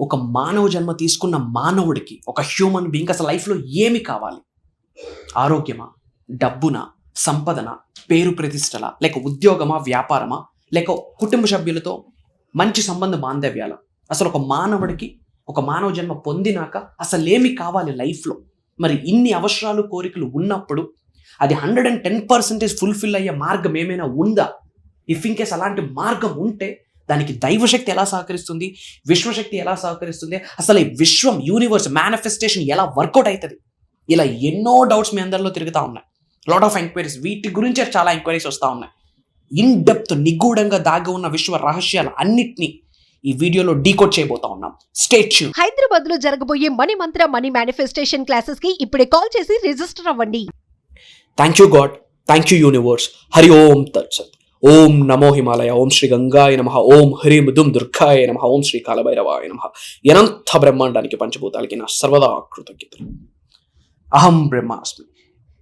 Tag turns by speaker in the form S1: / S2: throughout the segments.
S1: ఒక మానవ జన్మ తీసుకున్న మానవుడికి ఒక హ్యూమన్ బీయింగ్ అసలు లైఫ్లో ఏమి కావాలి? ఆరోగ్యమా? డబ్బునా? సంపదన? పేరు ప్రతిష్టల? లేక ఉద్యోగమా? వ్యాపారమా? లేక కుటుంబ సభ్యులతో మంచి సంబంధ బాంధవ్యాల? అసలు ఒక మానవుడికి ఒక మానవ జన్మ పొందినాక అసలు ఏమి కావాలి లైఫ్లో మరి ఇన్ని అవసరాలు కోరికలు ఉన్నప్పుడు అది hundred and ten percentage fulfil అయ్యే మార్గం ఏమైనా ఉందా? ఇఫ్ ఇన్ కేస్ అలాంటి మార్గం ఉంటే దానికి దైవశక్తి ఎలా సహకరిస్తుంది? విశ్వశక్తి ఎలా సహకరిస్తుంది? అసలు ఈ విశ్వం యూనివర్స్ మేనిఫెస్టేషన్ ఎలా వర్కౌట్ అవుతుంది? ఇలా ఎన్నో డౌట్స్ మీ అందరిలో తిరుగుతూ ఉన్నాయి. లాట్ ఆఫ్ ఎంక్వైరీస్ వీటి గురించే చాలా ఎంక్వైరీస్ వస్తూ ఉన్నాయి. ఇన్ డెప్త్ నిగూఢంగా దాగి ఉన్న విశ్వ రహస్యాలు అన్నిటినీ ఈ వీడియోలో డీకోడ్ చేయబోతా ఉన్నాం. స్టేట్
S2: హైదరాబాద్లో జరగబోయే మనీ మంత్ర మనీ మేనిఫెస్టేషన్ క్లాసెస్కి ఇప్పుడే కాల్ చేసి రిజిస్టర్ అవ్వండి.
S1: Thank you God thank you universe Hari ఓం తత్సత్ ఓం నమో హిమాలయ ఓం శ్రీ గంగాయ నమ ఓం హరి దుమ్ దుర్గాయ నమ ఓం శ్రీ కాలభైరవాయ నమ. ఎనంత బ్రహ్మాండానికి పంచభూతాలకి నా సర్వదా కృతజ్ఞతలు. అహం బ్రహ్మాస్మి.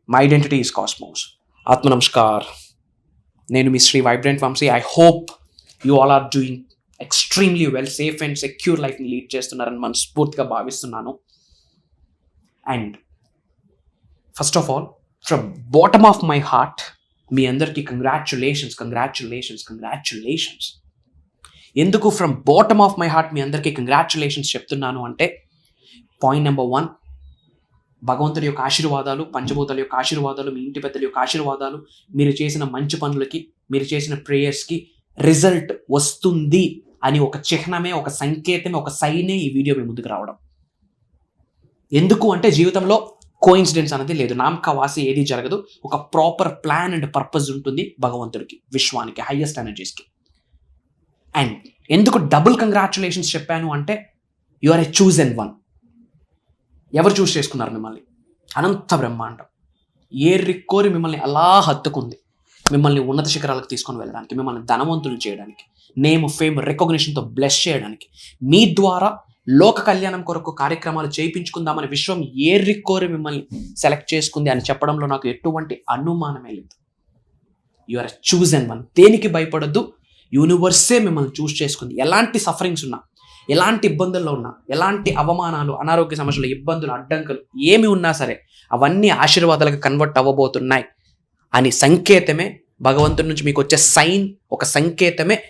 S1: మై ఐడెంటిటీ ఈస్ కాస్మోస్ ఆత్మ నమస్కార్. నేను మీ Shri Vibrant Vamshi. I hope you all are doing extremely well safe and secure లైఫ్ని లీడ్ చేస్తున్నారని మనస్ఫూర్తిగా భావిస్తున్నాను. And first of all from bottom of my heart మీ అందరికీ కంగ్రాచులేషన్స్ కంగ్రాచులేషన్స్ కంగ్రాచులేషన్స్ ఎందుకు from bottom of my heart మీ అందరికీ congratulations చెప్తున్నాను అంటే point number one భగవంతుడి యొక్క ఆశీర్వాదాలు పంచభూతాల యొక్క ఆశీర్వాదాలు మీ ఇంటి పెద్దల యొక్క ఆశీర్వాదాలు మీరు చేసిన మంచి పనులకి మీరు చేసిన ప్రేయర్స్కి రిజల్ట్ వస్తుంది అని ఒక చిహ్నమే ఒక సంకేతమే ఒక సైనే ఈ వీడియో మీ ముందుకు రావడం. ఎందుకు అంటే జీవితంలో కోయిన్సిడెన్స్ అనేది లేదు. నామకవాసి ఏది జరగదు. ఒక ప్రాపర్ ప్లాన్ అండ్ పర్పస్ ఉంటుంది భగవంతుడికి విశ్వానికి హయ్యెస్ట్ ఎనర్జీస్కి అండ్ ఎందుకు డబుల్ కంగ్రాచులేషన్స్ చెప్పాను అంటే you are a chosen and one ఎవరు చూస్ చేసుకున్నారు మిమ్మల్ని? అనంత బ్రహ్మాండం. ఏ రిక్కోరి మిమ్మల్ని అలా హత్తుకుంది. మిమ్మల్ని ఉన్నత శిఖరాలకు తీసుకొని వెళ్ళడానికి మిమ్మల్ని ధనవంతులు చేయడానికి నేమ్ ఫేమ్ రికగ్నిషన్తో బ్లెస్ చేయడానికి. మీ ద్వారా లోక కళ్యాణం కొరకు కార్యక్రమాలు చేయించుకుందామని విశ్వం ఏ రిక్కోరి మిమ్మల్ని సెలెక్ట్ చేసుకుంది అని చెప్పడంలో నాకు ఎటువంటి అనుమానమే లేదు. You are chosen and one దేనికి భయపడద్దు? యూనివర్సే మిమ్మల్ని చూస్ చేసుకుంది. ఎలాంటి సఫరింగ్స్ ఉన్నా ఎలాంటి ఇబ్బందుల్లో ఉన్నా ఎలాంటి అవమానాలు అనారోగ్య సమస్యలు ఇబ్బందులు అడ్డంకులు ఏమి ఉన్నా సరే అవన్నీ ఆశీర్వాదాలకు కన్వర్ట్ అవ్వబోతున్నాయి. అని సంకేతమే భగవంతుడి నుంచి మీకు వచ్చే సైన్ ఒక సంకేతమే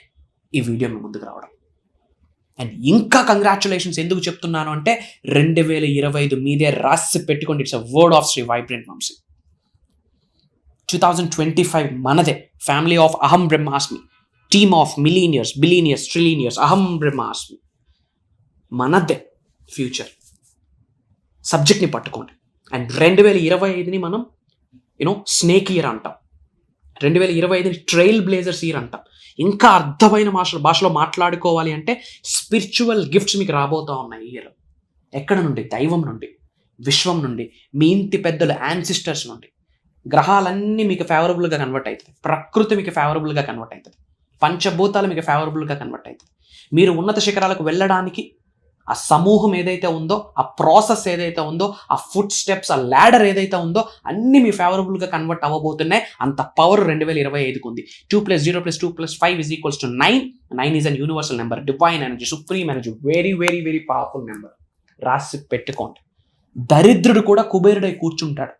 S1: ఈ వీడియో మీ ముందుకు రావడం. అండ్ ఇంకా కంగ్రాచులేషన్స్ ఎందుకు చెప్తున్నాను అంటే రెండు వేల ఇరవై ఐదు మీదే రాసి పెట్టుకోండి. It's a word of Shri vibrant Vamsi. Two thousand twenty five మనదే. ఫ్యామిలీ ఆఫ్ అహం బ్రహ్మాస్మి. Team of millionaires billionaires trillionaires అహం బ్రహ్మాస్మి. మనదే ఫ్యూచర్. సబ్జెక్ట్ని పట్టుకోండి. అండ్ రెండు వేల ఇరవై ఐదుని మనం యూనో స్నేక్ ఇయర్ అంటాం. రెండు వేల ఇరవై ఐదుని ట్రైల్ బ్లేజర్స్ ఇయర్ అంటాం ఇంకా అర్థమైన భాష భాషలో మాట్లాడుకోవాలి అంటే స్పిరిచువల్ గిఫ్ట్స్ మీకు రాబోతూ ఉన్నాయి ఇయర్. ఎక్కడ నుండి? దైవం నుండి విశ్వం నుండి మీ ఇంటి పెద్దల యాన్సిస్టర్స్ నుండి. గ్రహాలన్నీ మీకు ఫేవరబుల్గా కన్వర్ట్ అవుతుంది ప్రకృతి మీకు ఫేవరబుల్గా కన్వర్ట్ అవుతుంది పంచభూతాలు మీకు ఫేవరబుల్గా కన్వర్ట్ అవుతుంది మీరు ఉన్నత శిఖరాలకు వెళ్ళడానికి ఆ సమూహం ఏదైతే ఉందో ఆ ప్రాసెస్ ఏదైతే ఉందో ఆ ఫుడ్ స్టెప్స్ ఆ ల్యాడర్ ఏదైతే ఉందో అన్ని మీ ఫేవరబుల్గా కన్వర్ట్ అవ్వబోతున్నాయి. అంత పవర్ రెండు వేల ఇరవై ఐదుకు ఉంది. Two plus zero plus two plus five is equals to nine nine is an universal number divine energy supreme energy very very very powerful number రాసి పెట్టుకోండి. దరిద్రుడు కూడా కుబేరుడై కూర్చుంటాడు.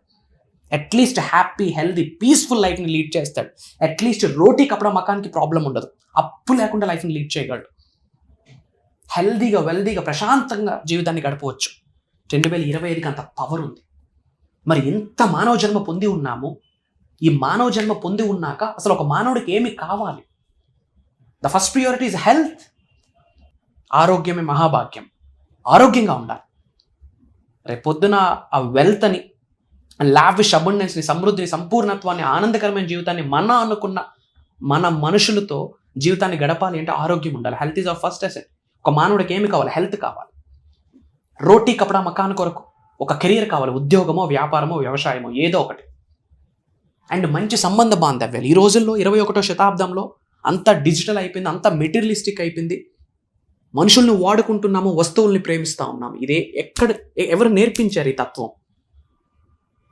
S1: At least happy healthy peaceful లైఫ్ని లీడ్ చేస్తాడు. At least రోటీ కప్పడం మకానికి ప్రాబ్లం ఉండదు. అప్పు లేకుండా లైఫ్ని లీడ్ చేయగలడు. హెల్దీగా వెల్దీగా ప్రశాంతంగా జీవితాన్ని గడపవచ్చు. రెండు వేల ఇరవై ఐదుకి అంత పవర్ ఉంది. మరి ఎంత మానవ జన్మ పొంది ఉన్నామో? ఈ మానవ జన్మ పొంది ఉన్నాక అసలు ఒక మానవుడికి ఏమి కావాలి? The first priority is health ఆరోగ్యమే మహాభాగ్యం. ఆరోగ్యంగా ఉండాలి. రేపొద్దున ఆ వెల్త్ అని లావిష్ అబండెన్స్ని సమృద్ధిని సంపూర్ణత్వాన్ని ఆనందకరమైన జీవితాన్ని మన అనుకున్న మన మనుషులతో జీవితాన్ని గడపాలి అంటే ఆరోగ్యం ఉండాలి. Health is of first asset ఒక మానవుడికి ఏమి కావాలి? హెల్త్ కావాలి. రోటీ కపడా మకాన్ కొరకు ఒక కెరియర్ కావాలి. ఉద్యోగమో వ్యాపారమో వ్యవసాయమో ఏదో ఒకటి. అండ్ మంచి సంబంధ బాంధవ్యాలు. ఈ రోజుల్లో ఇరవై ఒకటో శతాబ్దంలో అంత డిజిటల్ అయిపోయింది అంత మెటీరియలిస్టిక్ అయిపోయింది. మనుషుల్ని వాడుకుంటున్నాము వస్తువుల్ని ప్రేమిస్తూ ఉన్నాము. ఇదే ఎక్కడ ఎవరు నేర్పించారు ఈ తత్వం?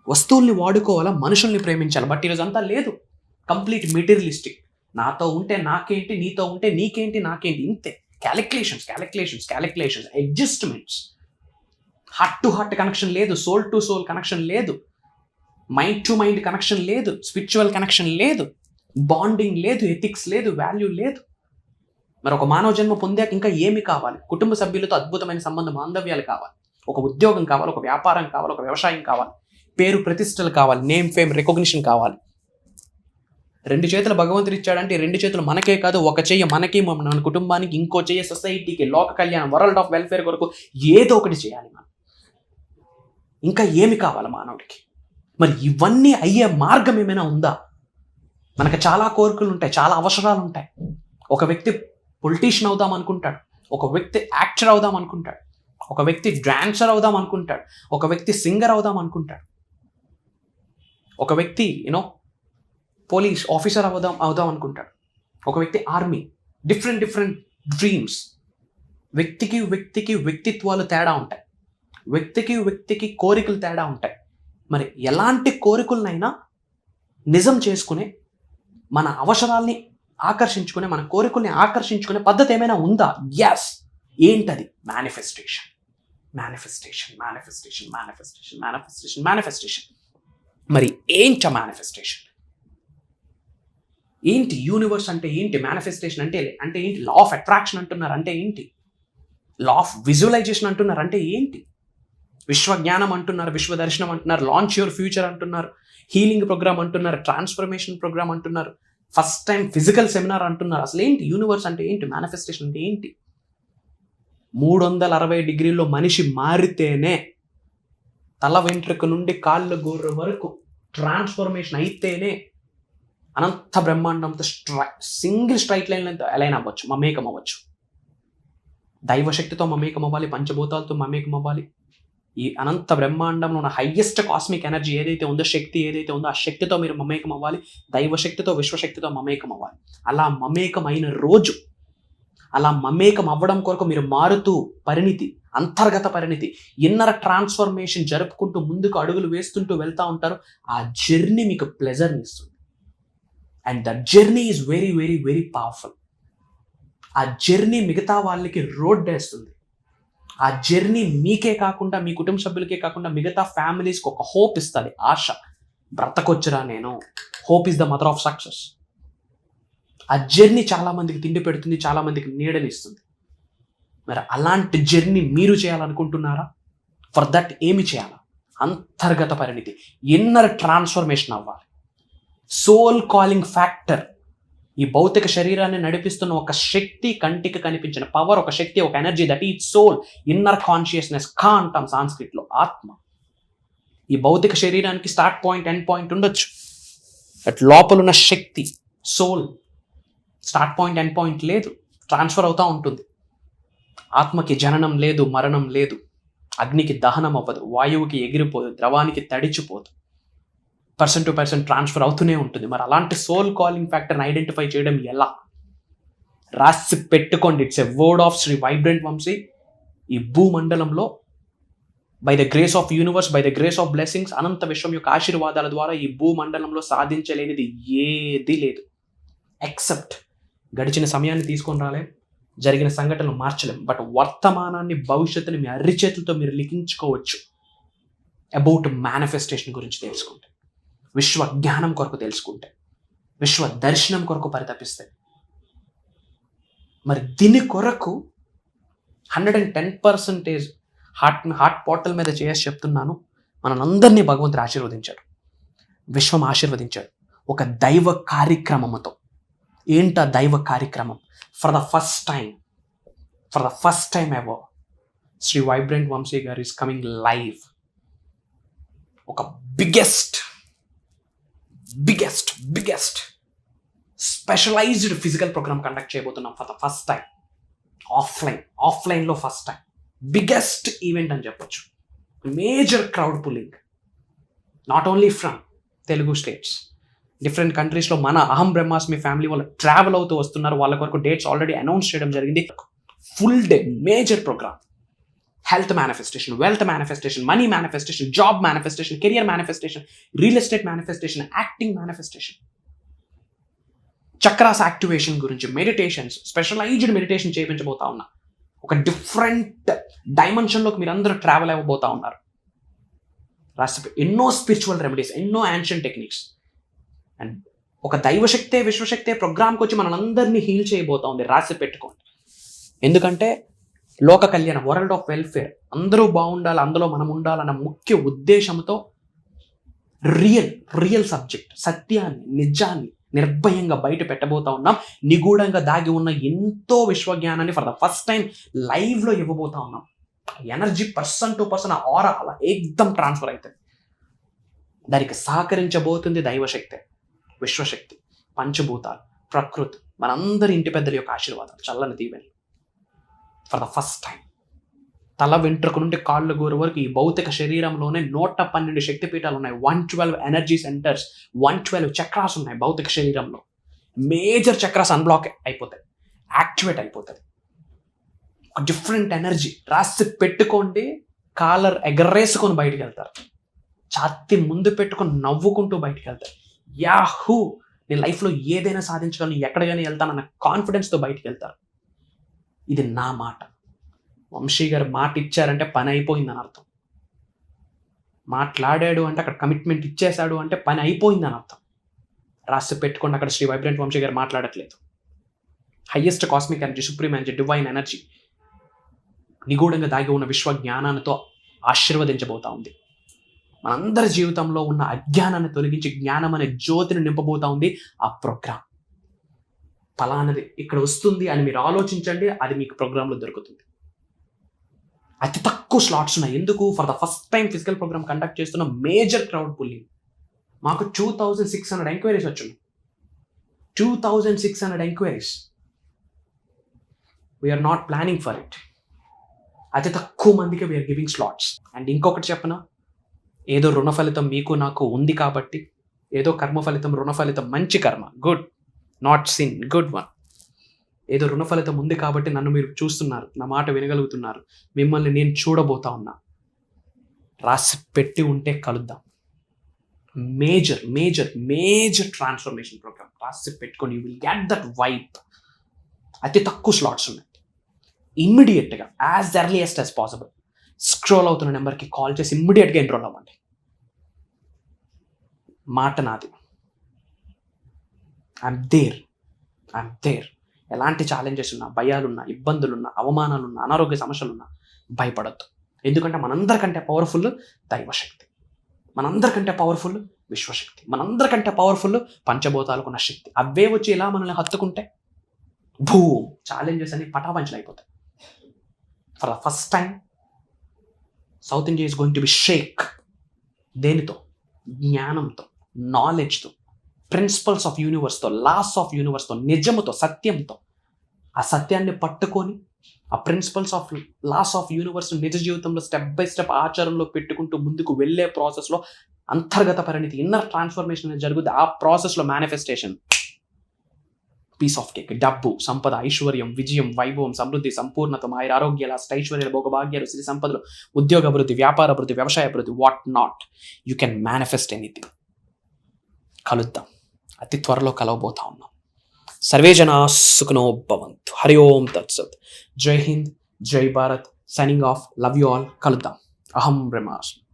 S1: వస్తువుల్ని వాడుకోవాలా మనుషుల్ని ప్రేమించాలి? బట్ ఈరోజు అంతా లేదు. కంప్లీట్ మెటీరియలిస్టిక్ నాతో ఉంటే నాకేంటి నీతో ఉంటే నీకేంటి నాకేంటి ఇంతే. Calculations calculations calculations adjustments heart to heart connection లేదు సోల్ టు సోల్ కనెక్షన్ లేదు మైండ్ టు మైండ్ కనెక్షన్ లేదు స్పిరిచువల్ కనెక్షన్ లేదు బాండింగ్ లేదు ఎథిక్స్ లేదు వాల్యూ లేదు. మరి ఒక మానవ జన్మ పొందాక ఇంకా ఏమి కావాలి? కుటుంబ సభ్యులతో అద్భుతమైన సంబంధ బాంధవ్యాలు కావాలి. ఒక ఉద్యోగం కావాలి ఒక వ్యాపారం కావాలి ఒక వ్యవసాయం కావాలి. పేరు ప్రతిష్టలు కావాలి నేమ్ ఫేమ్ రికగ్నిషన్ కావాలి. రెండు చేతులు భగవంతుడు ఇచ్చాడంటే రెండు చేతులు మనకే కాదు ఒక చెయ్యి మనకి మన మన కుటుంబానికి ఇంకో చెయ్యి సొసైటీకి లోక కళ్యాణం వరల్డ్ ఆఫ్ వెల్ఫేర్ కొరకు ఏదో ఒకటి చేయాలి మనం. ఇంకా ఏమి కావాలి మానవుడికి? మరి ఇవన్నీ అయ్యే మార్గం ఏమైనా ఉందా? మనకు చాలా కోరికలు ఉంటాయి చాలా అవసరాలు ఉంటాయి. ఒక వ్యక్తి పొలిటీషియన్ అవుదాం అనుకుంటాడు ఒక వ్యక్తి యాక్టర్ అవుదాం అనుకుంటాడు ఒక వ్యక్తి డాన్సర్ అవుదాం అనుకుంటాడు ఒక వ్యక్తి సింగర్ అవుదాం అనుకుంటాడు. ఒక వ్యక్తి యూనో పోలీస్ ఆఫీసర్ అవుదాం అవుదాం అనుకుంటాడు. ఒక వ్యక్తి ఆర్మీ డిఫరెంట్ డిఫరెంట్ డ్రీమ్స్ వ్యక్తికి వ్యక్తికి వ్యక్తిత్వాలు తేడా ఉంటాయి. వ్యక్తికి వ్యక్తికి కోరికలు తేడా ఉంటాయి. మరి ఎలాంటి కోరికలనైనా నిజం చేసుకునే మన అవసరాల్ని ఆకర్షించుకునే మన కోరికల్ని ఆకర్షించుకునే పద్ధతి ఏమైనా ఉందా? ఎస్ ఏంటది? Manifestation manifestation manifestation manifestation manifestation manifestation మరి ఏంట మేనిఫెస్టేషన్ ఏంటి యూనివర్స్ అంటే ఏంటి? మేనిఫెస్టేషన్ అంటే అంటే ఏంటి? లా ఆఫ్ అట్రాక్షన్ అంటున్నారు అంటే ఏంటి? లా ఆఫ్ విజువలైజేషన్ అంటున్నారు అంటే ఏంటి? విశ్వజ్ఞానం అంటున్నారు విశ్వ దర్శనం అంటున్నారు లాంచ్ యువర్ ఫ్యూచర్ అంటున్నారు హీలింగ్ ప్రోగ్రామ్ అంటున్నారు ట్రాన్స్ఫర్మేషన్ ప్రోగ్రామ్ అంటున్నారు ఫస్ట్ టైం ఫిజికల్ సెమినార్ అంటున్నారు. అసలు ఏంటి? యూనివర్స్ అంటే ఏంటి? మేనిఫెస్టేషన్ అంటే ఏంటి? మూడు వందల అరవై డిగ్రీల్లో మనిషి మారితేనే తల వెంట్రుక నుండి కాళ్ళ గోర్ర వరకు ట్రాన్స్ఫర్మేషన్ అయితేనే అనంత బ్రహ్మాండంతో stray single straight line align అవ్వచ్చు మమేకం అవ్వచ్చు. దైవశక్తితో మమేకం అవ్వాలి పంచభూతాలతో మమేకం అవ్వాలి. ఈ అనంత బ్రహ్మాండంలో ఉన్న హయ్యెస్ట్ కాస్మిక్ ఎనర్జీ ఏదైతే ఉందో శక్తి ఏదైతే ఉందో ఆ శక్తితో మీరు మమేకం అవ్వాలి దైవశక్తితో విశ్వశక్తితో మమేకం అవ్వాలి. అలా మమేకం అయిన రోజు అలా మమేకం అవ్వడం కొరకు మీరు మారుతూ పరిణితి అంతర్గత పరిణితి ఇన్నర ట్రాన్స్ఫర్మేషన్ జరుపుకుంటూ ముందుకు అడుగులు వేస్తుంటూ వెళ్తూ ఉంటారు ఆ జర్నీ మీకు ప్లెజర్ని ఇస్తుంది. And the journey is very very very powerful ఆ జర్నీ మిగతా వాళ్ళకి రోడ్ వేస్తుంది. ఆ జర్నీ మీకే కాకుండా మీ కుటుంబ సభ్యులకే కాకుండా మిగతా ఫ్యామిలీస్కి ఒక హోప్ ఇస్తుంది. ఆశ. బ్రతకొచ్చురా నేను. Hope is the mother of success ఆ జర్నీ చాలామందికి తిండి పెడుతుంది చాలామందికి నీడని నీడనిస్తుంది మరి అలాంటి జర్నీ మీరు చేయాలనుకుంటున్నారా? ఫర్ దట్ ఏమి చేయాలా? అంతర్గత పరిణితి. ఇన్నర్ ట్రాన్స్ఫర్మేషన్ అవ్వాలి. సోల్ కాలింగ్ ఫ్యాక్టర్ ఈ భౌతిక శరీరాన్ని నడిపిస్తున్న ఒక శక్తి కంటికి కనిపించిన పవర్ ఒక శక్తి ఒక ఎనర్జీ దట్ ఈ సోల్ ఇన్నర్ కాన్షియస్నెస్ కా అంటాం సాంస్క్రిట్లో ఆత్మ. ఈ భౌతిక శరీరానికి స్టార్ట్ పాయింట్ ఎండ్ పాయింట్ ఉండొచ్చు. అట్ లోపల ఉన్న శక్తి soul start point end point లేదు. ట్రాన్స్ఫర్ అవుతూ ఉంటుంది. ఆత్మకి జననం లేదు మరణం లేదు. అగ్నికి దహనం అవ్వదు. వాయువుకి ఎగిరిపోదు ద్రవానికి తడిచిపోదు. పర్సన్ టు పర్సన్ ట్రాన్స్ఫర్ అవుతూనే ఉంటుంది. మరి అలాంటి సోల్ కాలింగ్ ఫ్యాక్టర్ని ఐడెంటిఫై చేయడం ఎలా? రాసి పెట్టుకోండి. It's a word of Shri Vibrant Vamshi ఈ భూమండలంలో by the grace of universe by the grace of blessings అనంత విశ్వం యొక్క ఆశీర్వాదాల ద్వారా ఈ భూమండలంలో సాధించలేనిది ఏది లేదు. ఎక్సెప్ట్ గడిచిన సమయాన్ని తీసుకొని రాలేం జరిగిన సంఘటనలు మార్చలేం. బట్ వర్తమానాన్ని భవిష్యత్తుని మీ అరిచేతులతో మీరు లిఖించుకోవచ్చు. అబౌట్ మేనిఫెస్టేషన్ గురించి తెలుసుకుంటే. విశ్వ జ్ఞానం కొరకు తెలుసుకుంటే విశ్వ దర్శనం కొరకు పరితపిస్తే మరి దీని కొరకు hundred and ten percentage heart heart portal మీద చేసి చెప్తున్నాను. మనందరినీ భగవంతుడు ఆశీర్వదించాడు. విశ్వం ఆశీర్వదించాడు. ఒక దైవ కార్యక్రమముతో. ఏంట దైవ కార్యక్రమం? For the first time for the first time ever Shri Vibrant Vamshi గారు ఈస్ కమింగ్ లైవ్ ఒక biggest biggest biggest specialised physical programme conduct చేయబోతున్నాం for the first time offline ఆఫ్లైన్లో ఫస్ట్ టైం బిగ్గెస్ట్ ఈవెంట్ అని చెప్పొచ్చు. Major crowd pulling not only from Telugu states different కంట్రీస్లో మన అహం బ్రహ్మాస్మి ఫ్యామిలీ వాళ్ళు ట్రావెల్ అవుతూ వస్తున్నారు. వాళ్ళ కొరకు డేట్స్ ఆల్రెడీ అనౌన్స్ చేయడం జరిగింది. Full day major programme health manifestation wealth manifestation money manifestation job manifestation career manifestation real estate manifestation acting manifestation. Chakras activation గురించి మెడిటేషన్స్ స్పెషలైజ్డ్ మెడిటేషన్ చేయించబోతా ఉన్నా. ఒక డిఫరెంట్ డైమెన్షన్లోకి మీరందరూ ట్రావెల్ అవ్వబోతా ఉన్నారు. రాసి ఎన్నో స్పిరిచువల్ రెమెడీస్ ఎన్నో యాన్షియన్ టెక్నిక్స్. అండ్ ఒక దైవశక్తే విశ్వశక్తే ప్రోగ్రామ్కి వచ్చి మనందరినీ హీల్ చేయబోతా ఉంది రాసి పెట్టుకోండి. ఎందుకంటే లోక కళ్యాణం వరల్డ్ ఆఫ్ వెల్ఫేర్. అందరూ బాగుండాలి అందులో మనం ఉండాలన్న ముఖ్య ఉద్దేశంతో రియల్ రియల్ సబ్జెక్ట్ సత్యాన్ని నిజాన్ని నిర్భయంగా బయట పెట్టబోతా ఉన్నాం. నిగూఢంగా దాగి ఉన్న ఎంతో విశ్వజ్ఞానాన్ని ఫర్ ద ఫస్ట్ టైం లైవ్లో ఇవ్వబోతా ఉన్నాం. ఎనర్జీ పర్సన్ టు పర్సన్ ఆర అలా ఏకదం ట్రాన్స్ఫర్ అవుతుంది. దానికి సహకరించబోతుంది దైవశక్తి విశ్వశక్తి పంచభూతాలు ప్రకృతి మనందరి ఇంటి పెద్దల యొక్క ఆశీర్వాదాలు చల్లని దీవెనలు. ఫర్ ద ఫస్ట్ టైం తల వెంట్రుక నుండి కాళ్ళు గోరు వరకు ఈ భౌతిక శరీరంలోనే నూట పన్నెండు శక్తిపీఠాలు ఉన్నాయి. One twelve energy centres one twelve chakras ఉన్నాయి భౌతిక శరీరంలో. మేజర్ చక్రాస్ అన్బ్లాక్ అయిపోతాయి. యాక్టివేట్ అయిపోతుంది ఒక డిఫరెంట్ ఎనర్జీ. రాసి పెట్టుకోండి కాలర్ ఎగరేసుకొని బయటికి వెళ్తారు. ఛాతి ముందు పెట్టుకొని నవ్వుకుంటూ బయటికి వెళ్తారు. యాహూ! నేను లైఫ్లో ఏదైనా సాధించగలను ఎక్కడికైనా వెళ్తానన్న కాన్ఫిడెన్స్తో బయటికి వెళ్తారు. ఇది నా మాట. వంశీ గారు మాట ఇచ్చారంటే పని అయిపోయిందని అర్థం. మాట్లాడాడు అంటే అక్కడ కమిట్మెంట్ ఇచ్చేశాడు అంటే పని అయిపోయిందని అర్థం. రాసి పెట్టుకోండి అక్కడ శ్రీ వైబ్రెంట్ వంశీ గారు మాట్లాడట్లేదు. Highest cosmic energy supreme energy divine energy నిగూఢంగా దాగి ఉన్న విశ్వ జ్ఞానాలతో ఆశీర్వదించబోతా ఉంది. మనందరి జీవితంలో ఉన్న అజ్ఞానాన్ని తొలగించి జ్ఞానం అనే జ్యోతిని నింపబోతా ఉంది ఆ ప్రోగ్రామ్. ఫలానది ఇక్కడ వస్తుంది అని మీరు ఆలోచించండి అది మీకు ప్రోగ్రాంలో దొరుకుతుంది. అతి తక్కువ స్లాట్స్ ఉన్నాయి. ఎందుకు? For the first time physical programme conduct చేస్తున్న మేజర్ క్రౌడ్ పుల్లింగ్ మాకు two thousand six hundred enquiries వచ్చినాయి two thousand six hundred enquiries we are not planning for it అతి తక్కువ మందికి వీఆర్ గివింగ్ స్లాట్స్ అండ్ ఇంకొకటి చెప్పిన? ఏదో రుణ ఫలితం మీకు నాకు ఉంది కాబట్టి ఏదో కర్మ ఫలితం రుణ ఫలితం మంచి కర్మ. Good not sin good one ఏదో రుణఫలితం ఉంది కాబట్టి నన్ను మీరు చూస్తున్నారు. నా మాట వినగలుగుతున్నారు. మిమ్మల్ని నేను చూడబోతా ఉన్నా. రాసి పెట్టి ఉంటే కలుద్దాం. Major major major transformation programme రాసి పెట్టుకొని you will get that vibe అతి తక్కువ స్లాట్స్ ఉన్నాయి. ఇమ్మీడియట్గా as earliest as possible scroll అవుతున్న నెంబర్కి కాల్ చేసి ఇమ్మీడియట్గా ఎన్రోల్ అవ్వండి. మాట నాది. ఐఎమ్ దేర్ ఐఎమ్ దేర్ ఎలాంటి ఛాలెంజెస్ ఉన్నా భయాలున్నా ఇబ్బందులున్నా అవమానాలున్నా అనారోగ్య సమస్యలున్నా భయపడద్దు. ఎందుకంటే మనందరికంటే పవర్ఫుల్ దైవశక్తి. మనందరికంటే పవర్ఫుల్ విశ్వశక్తి. మనందరికంటే పవర్ఫుల్ పంచభూతాలకు ఉన్న శక్తి. అవే వచ్చి ఇలా మనల్ని హత్తుకుంటే భూ. ఛాలెంజెస్ అని పటాపంచలు అయిపోతాయి for the first time South India is going to be shake దేనితో? జ్ఞానంతో నాలెడ్జ్తో ప్రిన్సిపల్స్ ఆఫ్ యూనివర్స్తో లాస్ ఆఫ్ యూనివర్స్తో నిజముతో సత్యంతో. ఆ సత్యాన్ని పట్టుకొని ఆ principles of laws of universe నిజ జీవితంలో స్టెప్ బై స్టెప్ ఆచరణలో పెట్టుకుంటూ ముందుకు వెళ్ళే ప్రాసెస్లో అంతర్గత పరిణితి ఇన్నర్ ట్రాన్స్ఫర్మేషన్ అనేది జరుగుతుంది ఆ ప్రాసెస్లో మేనిఫెస్టేషన్ పీస్ ఆఫ్ కేక్ డబ్బు సంపద ఐశ్వర్యం విజయం వైభవం సమృద్ధి సంపూర్ణత ఆయుర ఆరోగ్యాల ఐశ్వర్యాలు భోగభాగ్యాలు శ్రీ సంపదలు ఉద్యోగ అభివృద్ధి వ్యాపార అభివృద్ధి వ్యవసాయ అభివృద్ధి what not you can manifest anything కలుద్దాం. అతి త్వరలో కలవబోతా ఉన్నాం. సర్వే జనా సుఖనో భవంతు. హరి ఓం తత్సత్. జై హింద్ జై Bharat. Signing off love you all కలుద్దాం. అహం బ్రహ్మాస్మి.